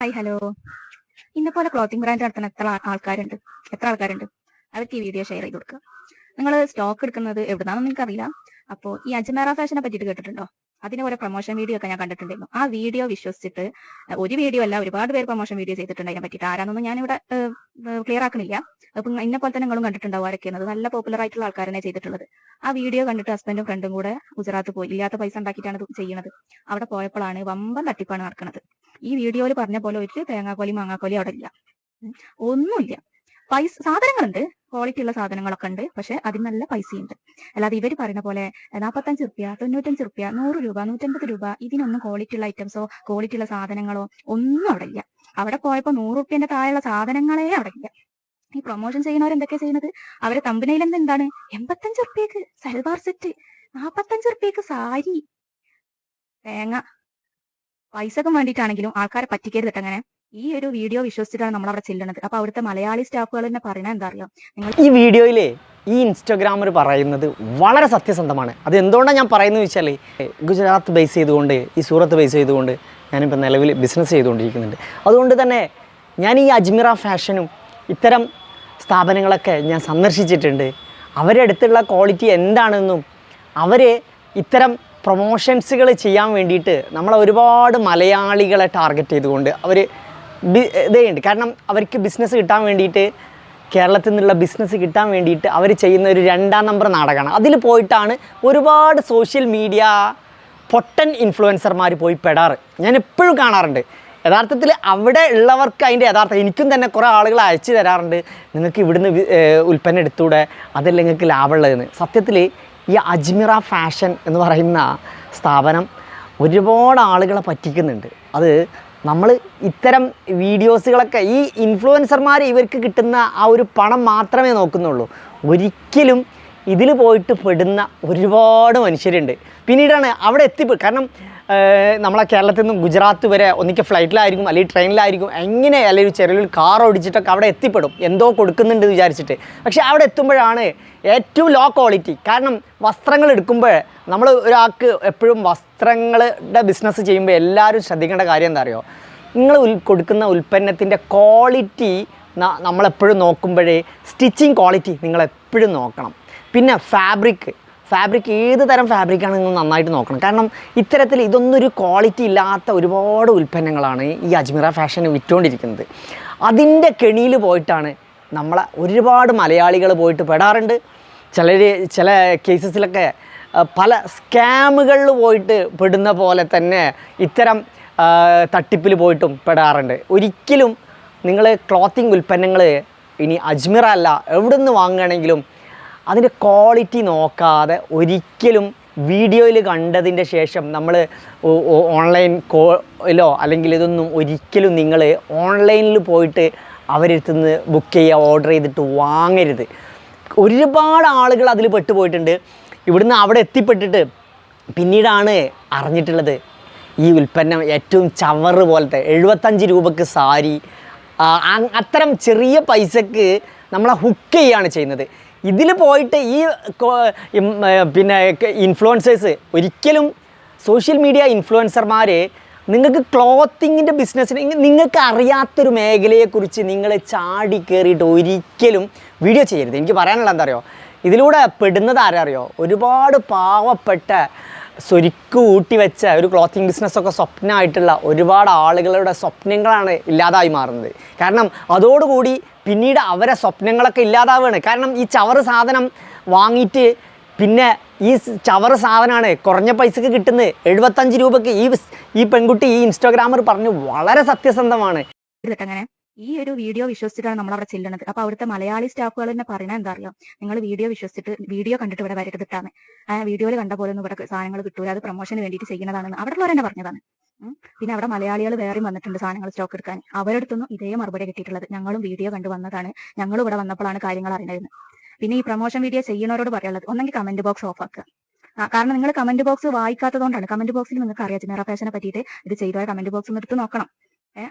Hi hello ഇന്നെ പോലെ clothing brand നടത്തുന്ന എത്ര ആൾക്കാരുണ്ട്? എത്ര ആൾക്കാരുണ്ട്? അവർക്ക് ഈ വീഡിയോ ഷെയർ ചെയ്ത് കൊടുക്കുക നിങ്ങൾ സ്റ്റോക്ക് എടുക്കുന്നത് എവിടുന്നാണെന്ന് എനിക്കറിയില്ല അപ്പോൾ ഈ അജ്മേറ ഫാഷനെ പറ്റിയിട്ട് കേട്ടിട്ടുണ്ടോ? അതിന് ഓരോ പ്രൊമോഷൻ വീഡിയോ ഒക്കെ ഞാൻ കണ്ടിട്ടുണ്ടായിരുന്നു. ആ വീഡിയോ വിശ്വസിച്ചിട്ട് ഒരു വീഡിയോ അല്ല ഒരുപാട് പേര് പ്രൊമോഷൻ വീഡിയോ ചെയ്തിട്ടുണ്ട് അതിനെ പറ്റിയിട്ട്. ആരാന്നൊന്നും ഞാനിവിടെ ക്ലിയർ ആക്കണില്ല. അപ്പം ഇന്നെ പോലെ തന്നെ നിങ്ങളും കണ്ടിട്ടുണ്ടാവും ആരൊക്കെയാണ് നല്ല പോപ്പുലർ ആയിട്ടുള്ള ആൾക്കാരനെ ചെയ്തിട്ടുള്ളത്. ആ വീഡിയോ കണ്ടിട്ട് ഹസ്ബൻഡും ഫ്രണ്ടും കൂടെ ഗുജറാത്ത് പോയി. ഇല്ലാത്ത പൈസ ഉണ്ടാക്കിയിട്ടാണ് ഇത് ചെയ്യുന്നത് അവിടെ പോയപ്പോഴാണ് വമ്പൻ തട്ടിപ്പാണ് നടക്കുന്നത് ഈ വീഡിയോയിൽ പറഞ്ഞ പോലെ ഒരു തേങ്ങാക്കോലി മാങ്ങാക്കോലി അവിടെ ഇല്ല. ഒന്നുമില്ല. പൈസ സാധനങ്ങളുണ്ട്. ക്വാളിറ്റി ഉള്ള സാധനങ്ങളൊക്കെ ഉണ്ട്. പക്ഷെ അതിന് നല്ല പൈസയുണ്ട്. അല്ലാതെ ഇവർ പറയുന്ന പോലെ നാൽപ്പത്തഞ്ച് റുപ്യ തൊണ്ണൂറ്റഞ്ച് റുപ്യ നൂറ് രൂപ നൂറ്റമ്പത് രൂപ ഇതിനൊന്നും ക്വാളിറ്റി ഉള്ള ഐറ്റംസോ ക്വാളിറ്റി ഉള്ള സാധനങ്ങളോ ഒന്നും അവിടെ ഇല്ല. അവിടെ പോയപ്പോൾ നൂറ് റുപ്യന്റെ താഴെയുള്ള സാധനങ്ങളേ അവിടെ ഇല്ല. ഈ പ്രൊമോഷൻ ചെയ്യുന്നവർ എന്തൊക്കെയാ ചെയ്യുന്നത്? അവരെ തമ്പനയിൽ എന്താണ്? എൺപത്തഞ്ച് റുപ്യക്ക് സൽവാർ സെറ്റ് നാപ്പത്തഞ്ച് റുപ്യക്ക് സാരി തേങ്ങ പൈസക്കും വേണ്ടിയിട്ടാണെങ്കിലും ആൾക്കാരെ പറ്റിക്കരുത് അങ്ങനെ. ഈ ഒരു വീഡിയോ വിശ്വസിച്ചിട്ടാണ് നമ്മൾ അവിടെ ചെല്ലുന്നത് അപ്പൊ അവിടുത്തെ മലയാളി സ്റ്റാഫുകൾ തന്നെ പറയണത് എന്താ അറിയോ? നിങ്ങൾ ഈ വീഡിയോയിലെ ഈ ഇൻസ്റ്റഗ്രാമർ പറയുന്നത് വളരെ സത്യസന്ധമാണ്. അത് എന്തുകൊണ്ടാണ് ഞാൻ പറയുന്നത് വെച്ചാൽ ഗുജറാത്ത് ബേസ് ചെയ്തുകൊണ്ട് ഈ സൂറത്ത് ബേസ് ചെയ്തുകൊണ്ട് ഞാനിപ്പോൾ നിലവിൽ ബിസിനസ് ചെയ്തുകൊണ്ടിരിക്കുന്നുണ്ട്. അതുകൊണ്ട് തന്നെ ഞാൻ ഈ അജ്മിറ ഫാഷനും ഇത്തരം സ്ഥാപനങ്ങളൊക്കെ ഞാൻ സന്ദർശിച്ചിട്ടുണ്ട്. അവരുടെ അടുത്തുള്ള ക്വാളിറ്റി എന്താണെന്നും അവർ ഇത്തരം പ്രൊമോഷൻസുകൾ ചെയ്യാൻ വേണ്ടിയിട്ട് നമ്മൾ ഒരുപാട് മലയാളികളെ ടാർഗറ്റ് ചെയ്തുകൊണ്ട് അവർ ഇതേയുണ്ട്. കാരണം അവർക്ക് ബിസിനസ് കിട്ടാൻ വേണ്ടിയിട്ട് കേരളത്തിൽ നിന്നുള്ള ബിസിനസ് കിട്ടാൻ വേണ്ടിയിട്ട് അവർ ചെയ്യുന്ന ഒരു രണ്ടാം നമ്പർ നാടകമാണ്. അതിൽ പോയിട്ടാണ് ഒരുപാട് സോഷ്യൽ മീഡിയ പൊട്ടൻ ഇൻഫ്ലുവൻസർമാർ പോയി പെടാറ്. ഞാൻ എപ്പോഴും കാണാറുണ്ട്. യഥാർത്ഥത്തിൽ അവിടെ ഉള്ളവർക്ക് അതിന്റെ യഥാർത്ഥം എനിക്കും തന്നെ കുറേ ആളുകൾ അയച്ചു തരാറുണ്ട്. നിങ്ങൾക്ക് ഇവിടുന്ന് ഉൽപ്പന്നം എടുത്തൂടെ? അതല്ല നിങ്ങൾക്ക് ലാഭമുള്ളതെന്ന്. സത്യത്തിൽ ഈ അജ്മിറ ഫാഷൻ എന്ന് പറയുന്ന സ്ഥാപനം ഒരുപാട് ആളുകളെ പറ്റിക്കുന്നുണ്ട്. അത് നമ്മൾ ഇത്തരം വീഡിയോസുകളൊക്കെ ഈ ഇൻഫ്ലുവൻസർമാർ ഇവർക്ക് കിട്ടുന്ന ആ ഒരു പണം മാത്രമേ നോക്കുന്നുള്ളൂ. ഒരിക്കലും ഇതിൽ പോയിട്ട് പെടുന്ന ഒരുപാട് മനുഷ്യരുണ്ട്. പിന്നീടാണ് അവിടെ എത്തിപ്പെ കാരണം നമ്മളെ കേരളത്തിൽ നിന്നും ഗുജറാത്ത് വരെ ഒന്നിക്കൽ ഫ്ലൈറ്റിലായിരിക്കും അല്ലെങ്കിൽ ട്രെയിനിലായിരിക്കും എങ്ങനെ അല്ലെങ്കിൽ ചെറിയൊരു കാർ ഓടിച്ചിട്ടൊക്കെ അവിടെ എത്തിപ്പെടും. എന്തോ കൊടുക്കുന്നുണ്ട് വിചാരിച്ചിട്ട്. പക്ഷേ അവിടെ എത്തുമ്പോഴാണ് ഏറ്റവും ലോ ക്വാളിറ്റി കാരണം വസ്ത്രങ്ങൾ എടുക്കുമ്പോൾ നമ്മൾ ഒരാൾക്ക് എപ്പോഴും വസ്ത്രങ്ങളുടെ ബിസിനസ് ചെയ്യുമ്പോൾ എല്ലാവരും ശ്രദ്ധിക്കേണ്ട കാര്യം എന്താ അറിയോ നിങ്ങൾ ഉൽ കൊടുക്കുന്ന ഉൽപ്പന്നത്തിന്റെ ക്വാളിറ്റി നമ്മളെപ്പോഴും നോക്കുമ്പോഴേ സ്റ്റിച്ചിങ് ക്വാളിറ്റി നിങ്ങൾ എപ്പോഴും നോക്കണം. പിന്നെ ഫാബ്രിക് ഫാബ്രിക് ഏത് തരം ഫാബ്രിക്കാണ് നിങ്ങൾ നന്നായിട്ട് നോക്കണം. കാരണം ഇത്തരത്തിൽ ഇതൊന്നും ഒരു ക്വാളിറ്റി ഇല്ലാത്ത ഒരുപാട് ഉൽപ്പന്നങ്ങളാണ് ഈ അജ്മിറ ഫാഷന് വിറ്റുകൊണ്ടിരിക്കുന്നത് അതിന്റെ കെണിയിൽ പോയിട്ടാണ് നമ്മളെ ഒരുപാട് മലയാളികൾ പോയിട്ട് പെടാറുണ്ട്. ചിലർ ചില കേസസിലൊക്കെ പല സ്കാമുകളിൽ പോയിട്ട് പെടുന്ന പോലെ തന്നെ ഇത്തരം തട്ടിപ്പിൽ പോയിട്ടും പെടാറുണ്ട്. ഒരിക്കലും നിങ്ങൾ ക്ലോത്തിങ് ഉൽപ്പന്നങ്ങൾ ഇനി അജ്മിറ അല്ല എവിടെ നിന്ന് വാങ്ങുകയാണെങ്കിലും അതിന്റെ ക്വാളിറ്റി നോക്കാതെ ഒരിക്കലും വീഡിയോയിൽ കണ്ടതിന്റെ ശേഷം നമ്മൾ ഓൺലൈൻ കോയിലോ അല്ലെങ്കിൽ ഇതൊന്നും ഒരിക്കലും നിങ്ങൾ ഓൺലൈനിൽ പോയിട്ട് അവരെടുത്ത് നിന്ന് ബുക്ക് ചെയ്യുക ഓർഡർ ചെയ്തിട്ട് വാങ്ങരുത്. ഒരുപാട് ആളുകൾ അതിൽ പെട്ടുപോയിട്ടുണ്ട്. ഇവിടുന്ന് അവിടെ എത്തിപ്പെട്ടിട്ട് പിന്നീടാണ് അറിഞ്ഞിട്ടുള്ളത് ഈ ഉൽപ്പന്നം ഏറ്റവും ചവറ് പോലത്തെ എഴുപത്തഞ്ച് രൂപക്ക് സാരി അത്തരം ചെറിയ പൈസക്ക് നമ്മളെ ഹുക്ക് ചെയ്യുകയാണ് ചെയ്യുന്നത്. ഇതിൽ പോയിട്ട് ഈ പിന്നെ ഇൻഫ്ലുവൻസേഴ്സ് ഒരിക്കലും സോഷ്യൽ മീഡിയ ഇൻഫ്ലുവൻസർമാർ നിങ്ങൾക്ക് ക്ലോത്തിങ്ങിന്റെ ബിസിനസ്സിന് നിങ്ങൾക്ക് അറിയാത്തൊരു മേഖലയെക്കുറിച്ച് നിങ്ങൾ ചാടി കയറിയിട്ട് ഒരിക്കലും വീഡിയോ ചെയ്യരുത്. എനിക്ക് പറയാനുള്ള എന്താ അറിയോ? ഇതിലൂടെ പെടുന്നത് ആരറിയോ? ഒരുപാട് പാവപ്പെട്ട സ്വരുക്ക് ഊട്ടി വെച്ച ഒരു ക്ലോത്തിങ് ബിസിനസ്സൊക്കെ സ്വപ്നമായിട്ടുള്ള ഒരുപാട് ആളുകളുടെ സ്വപ്നങ്ങളാണ് ഇല്ലാതായി മാറുന്നത്. കാരണം അതോടുകൂടി പിന്നീട് അവരെ സ്വപ്നങ്ങളൊക്കെ ഇല്ലാതാവുകയാണ് കാരണം ഈ ചവറ് സാധനം വാങ്ങിയിട്ട് പിന്നെ ഈ ചവറ് സാധനമാണ് കുറഞ്ഞ പൈസക്ക് കിട്ടുന്നത്. എഴുപത്തഞ്ച് രൂപയ്ക്ക് ഈ ഈ പെൺകുട്ടി ഈ ഇൻസ്റ്റാഗ്രാമർ പറഞ്ഞു വളരെ സത്യസന്ധമാണ്. അങ്ങനെ ഈ ഒരു വീഡിയോ വിശ്വസിച്ചിട്ടാണ് നമ്മൾ അവിടെ ചെല്ലുന്നത് അപ്പൊ അവിടുത്തെ മലയാളി സ്റ്റാഫുകൾ തന്നെ പറയണ എന്താ അറിയോ? നിങ്ങൾ വീഡിയോ വിശ്വസിച്ചിട്ട് വീഡിയോ കണ്ടിട്ട് ഇവിടെ വരരുതിട്ടാണ് ആ വീഡിയോയിൽ കണ്ട പോലെ ഒന്നും ഇവിടെ സാധനങ്ങൾ കിട്ടൂല. അത് പ്രൊമോഷന് വേണ്ടിയിട്ട് ചെയ്യുന്നതാണെന്ന് അവിടെ ഉള്ളവർ തന്നെ പറഞ്ഞതാണ്. പിന്നെ അവിടെ മലയാളികൾ വേറെയും വന്നിട്ടുണ്ട് സാധനങ്ങൾ സ്റ്റോക്ക് എടുക്കാൻ. അവരടുത്തൊന്നും ഇതേ മറുപടി കിട്ടിയിട്ടുള്ളത്. ഞങ്ങളും വീഡിയോ കണ്ടു വന്നതാണ്. ഞങ്ങൾ ഇവിടെ വന്നപ്പോഴാണ് കാര്യങ്ങൾ അറിയുന്നത് പിന്നെ ഈ പ്രൊമോഷൻ വീഡിയോ ചെയ്യുന്നവരോട് പറയാനുള്ളത് ഒന്നെങ്കിൽ കമന്റ് ബോക്സ് ഓഫ് ആക്കുക. കാരണം നിങ്ങൾ കമന്റ് ബോക്സ് വായിക്കാത്തതുകൊണ്ടാണ്. കമന്റ് ബോക്സിൽ നിങ്ങൾക്ക് അറിയാം. ജനറ ഫാഷനെ പറ്റിയിട്ട് ഇത് ചെയ്തോ കമന്റ് ബോക്സ് എടുത്ത് നോക്കണം.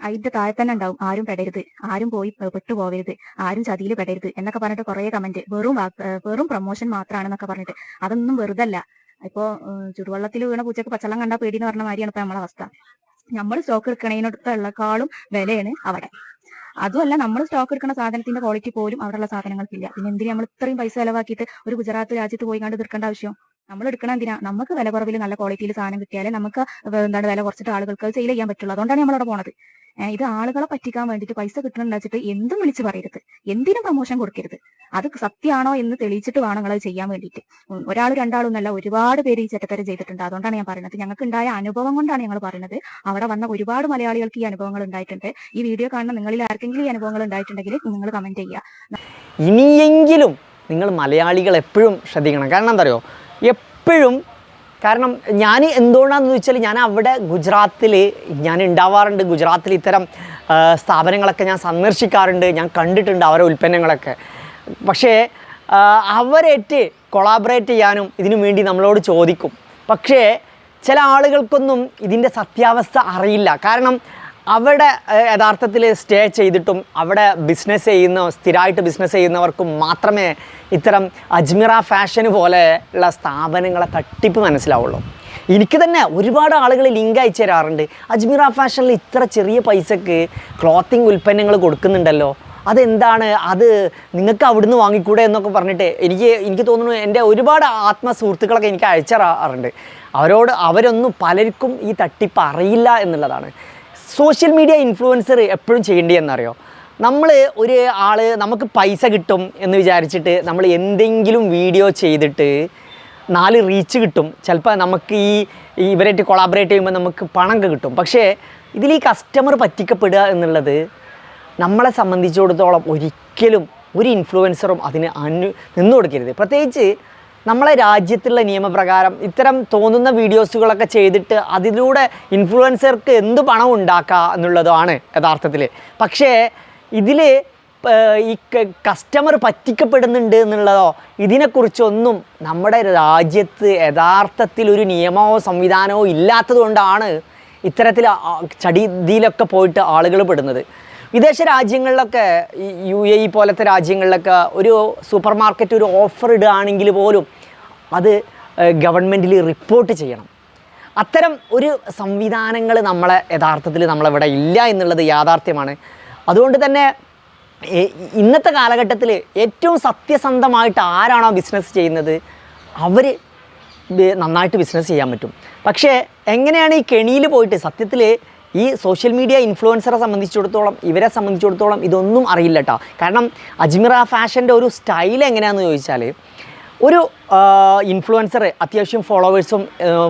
അതിന്റെ താഴെ തന്നെ ഉണ്ടാവും. ആരും പെടരുത്. ആരും പോയി പെട്ടുപോകരുത്. ആരും ചതിയിൽ പെടരുത് എന്നൊക്കെ പറഞ്ഞിട്ട് കുറെ കമന്റ് വെറും വെറും പ്രൊമോഷൻ മാത്രമാണെന്നൊക്കെ പറഞ്ഞിട്ട്. അതൊന്നും വെറുതല്ല. ഇപ്പോ ചുടുവെള്ളത്തിൽ വീണ പൂച്ചക്ക് പച്ചവെള്ളം കണ്ടാ പേടി എന്ന് പറഞ്ഞ മാതിരിയാണ് ഇപ്പൊ നമ്മളെ അവസ്ഥ. നമ്മൾ സ്റ്റോക്ക് എടുക്കണതിനടുത്തുള്ളക്കാളും വിലയാണ് അവിടെ. അതുമല്ല നമ്മൾ സ്റ്റോക്ക് എടുക്കുന്ന സാധനത്തിന്റെ ക്വാളിറ്റി പോലും അവിടെയുള്ള സാധനങ്ങൾക്കില്ല. പിന്നെ എന്തിനാ നമ്മൾ ഇത്രയും പൈസ ചെലവാക്കിയിട്ട് ഒരു ഗുജറാത്ത് രാജ്യത്ത് പോയി കണ്ട് തീർക്കേണ്ട ആവശ്യം? നമ്മൾ എടുക്കണം എന്തിനാ? നമുക്ക് വില കുറവിൽ നല്ല ക്വാളിറ്റിയിൽ സാധനം കിട്ടിയാലേ നമുക്ക് എന്താണ് വില കുറച്ചിട്ട് ആളുകൾക്ക് സെയിൽ ചെയ്യാൻ പറ്റുള്ളൂ. അതുകൊണ്ടാണ് നമ്മൾ അവിടെ പോണത് ഇത് ആളുകളെ പറ്റിക്കാൻ വേണ്ടിട്ട് പൈസ കിട്ടണമെന്നുവെച്ചിട്ട് എന്തും വിളിച്ച് പറയരുത്. എന്തിനും പ്രൊമോഷൻ കൊടുക്കരുത്. അത് സത്യമാണോ എന്ന് തെളിയിച്ചിട്ട് വേണം നിങ്ങൾ ചെയ്യാൻ വേണ്ടിയിട്ട്. ഒരാൾ രണ്ടാളൊന്നല്ല ഒരുപാട് പേര് ഈ ചെറ്റത്തരം ചെയ്തിട്ടുണ്ട്. അതുകൊണ്ടാണ് ഞാൻ പറയുന്നത് ഞങ്ങൾക്ക് ഉണ്ടായ അനുഭവം കൊണ്ടാണ് ഞങ്ങൾ പറയുന്നത് അവിടെ വന്ന ഒരുപാട് മലയാളികൾക്ക് ഈ അനുഭവങ്ങൾ ഉണ്ടായിട്ടുണ്ട്. ഈ വീഡിയോ കാണുന്ന നിങ്ങളിൽ ആർക്കെങ്കിലും ഈ അനുഭവങ്ങൾ ഉണ്ടായിട്ടുണ്ടെങ്കിൽ നിങ്ങൾ കമന്റ് ചെയ്യുക. ഇനിയെങ്കിലും നിങ്ങൾ മലയാളികൾ എപ്പോഴും ശ്രദ്ധിക്കണം. കാരണം എന്താ അറിയോ? എപ്പോഴും കാരണം ഞാൻ എന്തുകൊണ്ടാണെന്ന് ചോദിച്ചാൽ ഞാൻ അവിടെ ഗുജറാത്തിൽ ഞാൻ ഉണ്ടാവാറുണ്ട്. ഗുജറാത്തിൽ ഇത്തരം സ്ഥാപനങ്ങളൊക്കെ ഞാൻ സന്ദർശിക്കാറുണ്ട്. ഞാൻ കണ്ടിട്ടുണ്ട് അവരെ ഉൽപ്പന്നങ്ങളൊക്കെ. പക്ഷേ അവരേറ്റ് കൊളാബറേറ്റ് ചെയ്യാനും ഇതിനു വേണ്ടി നമ്മളോട് ചോദിക്കും. പക്ഷേ ചില ആളുകൾക്കൊന്നും ഇതിന്റെ സത്യാവസ്ഥ അറിയില്ല. കാരണം അവിടെ യഥാർത്ഥത്തിൽ സ്റ്റേ ചെയ്തിട്ടും അവിടെ ബിസിനസ് ചെയ്യുന്ന സ്ഥിരമായിട്ട് ബിസിനസ് ചെയ്യുന്നവർക്ക് മാത്രമേ ഇത്തരം അജ്മിറ ഫാഷൻ പോലെ ഉള്ള സ്ഥാപനങ്ങളെ തട്ടിപ്പ് മനസ്സിലാവുള്ളൂ. എനിക്ക് തന്നെ ഒരുപാട് ആളുകൾ ലിങ്ക് അയച്ചു തരാറുണ്ട്. അജ്മിറ ഫാഷനിൽ ഇത്ര ചെറിയ പൈസക്ക് ക്ലോത്തിങ് ഉൽപ്പന്നങ്ങൾ കൊടുക്കുന്നുണ്ടല്ലോ. അതെന്താണ്? അത് നിങ്ങൾക്ക് അവിടുന്ന് വാങ്ങിക്കൂടെ എന്നൊക്കെ പറഞ്ഞിട്ട് എനിക്ക് എനിക്ക് തോന്നുന്നു എന്റെ ഒരുപാട് ആത്മസുഹൃത്തുക്കളൊക്കെ എനിക്ക് അയച്ചു തരാറുണ്ട്. അവരോട് അവരൊന്നും പലർക്കും ഈ തട്ടിപ്പ് അറിയില്ല എന്നുള്ളതാണ്. സോഷ്യൽ മീഡിയ ഇൻഫ്ലുവൻസർ എപ്പോഴും ചെയ്യേണ്ടതെന്നറിയോ നമ്മൾ ഒരു ആൾ നമുക്ക് പൈസ കിട്ടും എന്ന് വിചാരിച്ചിട്ട് നമ്മൾ എന്തെങ്കിലും വീഡിയോ ചെയ്തിട്ട് നാല് റീച്ച് കിട്ടും. ചിലപ്പോൾ നമുക്ക് ഈ ഇവരായിട്ട് കൊളാബറേറ്റ് ചെയ്യുമ്പോൾ നമുക്ക് പണം കിട്ടും. പക്ഷേ ഇതിൽ ഈ കസ്റ്റമർ പറ്റിക്കപ്പെടുക എന്നുള്ളത് നമ്മളെ സംബന്ധിച്ചിടത്തോളം ഒരിക്കലും ഒരു ഇൻഫ്ലുവൻസറും അതിന് അനു നിന്നു കൊടുക്കരുത്. പ്രത്യേകിച്ച് നമ്മളെ രാജ്യത്തുള്ള നിയമപ്രകാരം ഇത്തരം തോന്നുന്ന വീഡിയോസുകളൊക്കെ ചെയ്തിട്ട് അതിലൂടെ ഇൻഫ്ലുവൻസർക്ക് എന്ത് പണം ഉണ്ടാക്കുക എന്നുള്ളതാണ് യഥാർത്ഥത്തിൽ പക്ഷേ ഇതിൽ ഈ കസ്റ്റമർ പറ്റിക്കപ്പെടുന്നുണ്ട് എന്നുള്ളതോ ഇതിനെക്കുറിച്ചൊന്നും നമ്മുടെ രാജ്യത്ത് യഥാർത്ഥത്തിൽ ഒരു നിയമമോ സംവിധാനമോ ഇല്ലാത്തതുകൊണ്ടാണ് ഇത്തരത്തിൽ ചടിതിയിലൊക്കെ പോയിട്ട് ആളുകൾ പെടുന്നത്. വിദേശ രാജ്യങ്ങളിലൊക്കെ യു എ ഇ പോലത്തെ രാജ്യങ്ങളിലൊക്കെ ഒരു സൂപ്പർ മാർക്കറ്റ് ഒരു ഓഫർ ഇടുകയാണെങ്കിൽ പോലും അത് ഗവൺമെന്റിൽ റിപ്പോർട്ട് ചെയ്യണം. അത്തരം ഒരു സംവിധാനങ്ങൾ നമ്മളെ യഥാർത്ഥത്തിൽ നമ്മളിവിടെ ഇല്ല എന്നുള്ളത് യാഥാർത്ഥ്യമാണ്. അതുകൊണ്ട് തന്നെ ഇന്നത്തെ കാലഘട്ടത്തിൽ ഏറ്റവും സത്യസന്ധമായിട്ട് ആരാണോ ബിസിനസ് ചെയ്യുന്നത് അവർ നന്നായിട്ട് ബിസിനസ് ചെയ്യാൻ പറ്റും. പക്ഷേ എങ്ങനെയാണ് ഈ കെണിയിൽ പോയിട്ട് സത്യത്തിൽ ഈ സോഷ്യൽ മീഡിയ ഇൻഫ്ലുവൻസറെ സംബന്ധിച്ചിടത്തോളം ഇവരെ സംബന്ധിച്ചിടത്തോളം ഇതൊന്നും അറിയില്ല കേട്ടോ കാരണം അജ്മിറ ഫാഷന്റെ ഒരു സ്റ്റൈൽ എങ്ങനെയാണെന്ന് ചോദിച്ചാൽ ഒരു ഇൻഫ്ലുവൻസർ അത്യാവശ്യം ഫോളോവേഴ്സും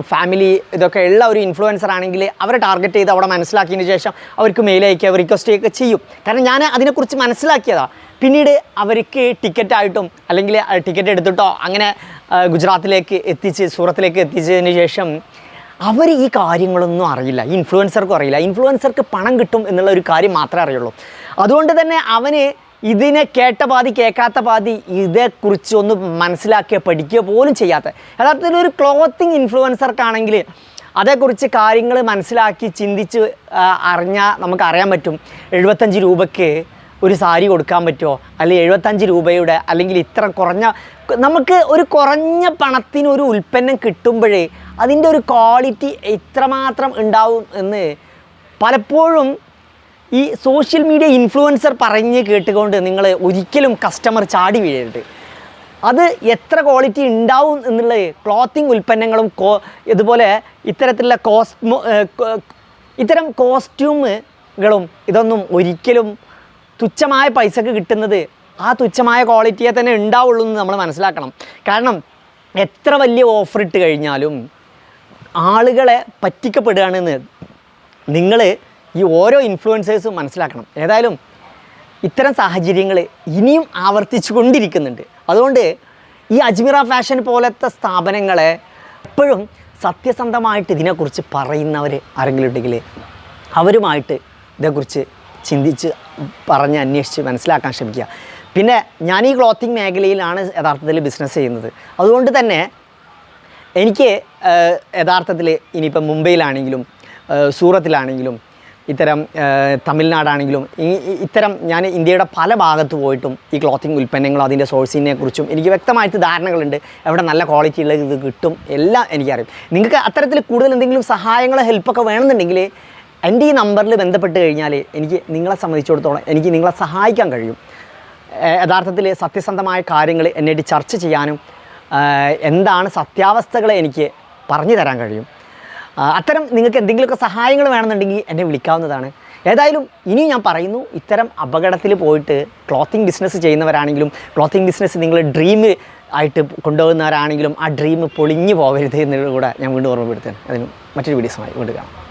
ഫാമിലി ഇതൊക്കെ ഉള്ള ഒരു ഇൻഫ്ലുവൻസർ ആണെങ്കിൽ അവരെ ടാർഗറ്റ് ചെയ്ത് അവിടെ മനസ്സിലാക്കിയതിന് ശേഷം അവർക്ക് മെയിൽ അയക്കുക റിക്വസ്റ്റ് ചെയ്യുക ചെയ്യും. കാരണം ഞാൻ അതിനെക്കുറിച്ച് മനസ്സിലാക്കിയതാണ് പിന്നീട് അവർക്ക് ടിക്കറ്റായിട്ടും അല്ലെങ്കിൽ ടിക്കറ്റ് എടുത്തിട്ടോ അങ്ങനെ ഗുജറാത്തിലേക്ക് എത്തിച്ച് സൂറത്തിലേക്ക് എത്തിച്ചതിന് ശേഷം അവർ ഈ കാര്യങ്ങളൊന്നും അറിയില്ല. ഇൻഫ്ലുവൻസർക്കും അറിയില്ല. ഇൻഫ്ലുവൻസർക്ക് പണം കിട്ടും എന്നുള്ള ഒരു കാര്യം മാത്രമേ അറിയുള്ളൂ. അതുകൊണ്ട് തന്നെ അവന് ഇതിനെ കേട്ട പാതി കേൾക്കാത്ത പാതി ഇതേക്കുറിച്ച് ഒന്ന് മനസ്സിലാക്കിയ പഠിക്കുക പോലും ചെയ്യാത്ത. യഥാർത്ഥത്തിൽ ഒരു ക്ലോത്തിങ് ഇൻഫ്ലുവൻസർക്കാണെങ്കിൽ അതേക്കുറിച്ച് കാര്യങ്ങൾ മനസ്സിലാക്കി ചിന്തിച്ച് അറിഞ്ഞാൽ നമുക്ക് അറിയാൻ പറ്റും. എഴുപത്തഞ്ച് രൂപയ്ക്ക് ഒരു സാരി കൊടുക്കാൻ പറ്റുമോ? അല്ലെങ്കിൽ എഴുപത്തഞ്ച് രൂപയുടെ അല്ലെങ്കിൽ ഇത്ര കുറഞ്ഞ നമുക്ക് ഒരു കുറഞ്ഞ പണത്തിന് ഒരു ഉൽപ്പന്നം കിട്ടുമ്പോഴേ അതിന്റെ ഒരു ക്വാളിറ്റി ഇത്രമാത്രം ഉണ്ടാവും എന്ന് പലപ്പോഴും ഈ സോഷ്യൽ മീഡിയ ഇൻഫ്ലുവൻസർ പറഞ്ഞ് കേട്ടുകൊണ്ട് നിങ്ങൾ ഒരിക്കലും കസ്റ്റമർ ചാടി വീഴരുത്. അത് എത്ര ക്വാളിറ്റി ഉണ്ടാവും എന്നുള്ള ക്ലോത്തിങ് ഉൽപ്പന്നങ്ങളും കോ ഇതുപോലെ ഇത്തരത്തിലുള്ള കോസ്മോ ഇത്തരം കോസ്റ്റ്യൂമുകളും ഇതൊന്നും ഒരിക്കലും തുച്ഛമായ പൈസക്ക് കിട്ടുന്നത് ആ തുച്ഛമായ ക്വാളിറ്റിയെ തന്നെ ഉണ്ടാവുള്ളൂ എന്ന് നമ്മൾ മനസ്സിലാക്കണം. കാരണം എത്ര വലിയ ഓഫർ ഇട്ട് കഴിഞ്ഞാലും ആളുകളെ പറ്റിക്കപ്പെടുകയാണെന്ന് നിങ്ങൾ ഈ ഓരോ ഇൻഫ്ലുവൻസേഴ്സും മനസ്സിലാക്കണം. ഏതായാലും ഇത്തരം സാഹചര്യങ്ങൾ ഇനിയും ആവർത്തിച്ചു കൊണ്ടിരിക്കുന്നുണ്ട്. അതുകൊണ്ട് ഈ അജ്മിറ ഫാഷൻ പോലത്തെ സ്ഥാപനങ്ങളെ എപ്പോഴും സത്യസന്ധമായിട്ട് ഇതിനെക്കുറിച്ച് പറയുന്നവർ ആരെങ്കിലും ഉണ്ടെങ്കിൽ അവരുമായിട്ട് ഇതേക്കുറിച്ച് ചിന്തിച്ച് പറഞ്ഞ് അന്വേഷിച്ച് മനസ്സിലാക്കാൻ ശ്രമിക്കുക. പിന്നെ ഞാൻ ഈ ക്ലോത്തിങ് മേഖലയിലാണ് യഥാർത്ഥത്തിൽ ബിസിനസ് ചെയ്യുന്നത്. അതുകൊണ്ട് തന്നെ എനിക്ക് യഥാർത്ഥത്തിൽ ഇനിയിപ്പം മുംബൈയിലാണെങ്കിലും സൂറത്തിലാണെങ്കിലും ഇത്തരം തമിഴ്നാടാണെങ്കിലും ഈ ഇത്തരം ഞാൻ ഇന്ത്യയുടെ പല ഭാഗത്ത് പോയിട്ടും ഈ ക്ലോത്തിങ് ഉൽപ്പന്നങ്ങളും അതിന്റെ സോഴ്സിനെ കുറിച്ചും എനിക്ക് വ്യക്തമായിട്ട് ധാരണകളുണ്ട്. എവിടെ നല്ല ക്വാളിറ്റി ഉള്ള ഇത് കിട്ടും എല്ലാം എനിക്കറിയാം. നിങ്ങൾക്ക് അത്തരത്തിൽ കൂടുതൽ എന്തെങ്കിലും സഹായങ്ങളോ ഹെൽപ്പൊക്കെ വേണമെന്നുണ്ടെങ്കിൽ എന്റെ ഈ നമ്പറിൽ ബന്ധപ്പെട്ട് കഴിഞ്ഞാൽ എനിക്ക് നിങ്ങളെ സംബന്ധിച്ചിടത്തോളം എനിക്ക് നിങ്ങളെ സഹായിക്കാൻ കഴിയും. യഥാർത്ഥത്തിൽ സത്യസന്ധമായ കാര്യങ്ങൾ എന്നെ ചർച്ച ചെയ്യാനും എന്താണ് സത്യാവസ്ഥകളെ എനിക്ക് പറഞ്ഞു തരാൻ കഴിയും. അത്തരം നിങ്ങൾക്ക് എന്തെങ്കിലുമൊക്കെ സഹായങ്ങൾ വേണമെന്നുണ്ടെങ്കിൽ എന്നെ വിളിക്കാവുന്നതാണ്. ഏതായാലും ഇനി ഞാൻ പറയുന്നു ഇത്തരം അപകടത്തിൽ പോയിട്ട് ക്ലോത്തിങ് ബിസിനസ് ചെയ്യുന്നവരാണെങ്കിലും ക്ലോത്തിങ് ബിസിനസ് നിങ്ങൾ ഡ്രീം ആയിട്ട് കൊണ്ടുപോകുന്നവരാണെങ്കിലും ആ ഡ്രീം പൊളിഞ്ഞു പോകരുത് എന്നുള്ളത് കൂടെ ഞാൻ വീണ്ടും ഓർമ്മപ്പെടുത്തുകയാണ്. അതിന് മറ്റൊരു വീഡിയോസുമായി വീണ്ടും കാണാം.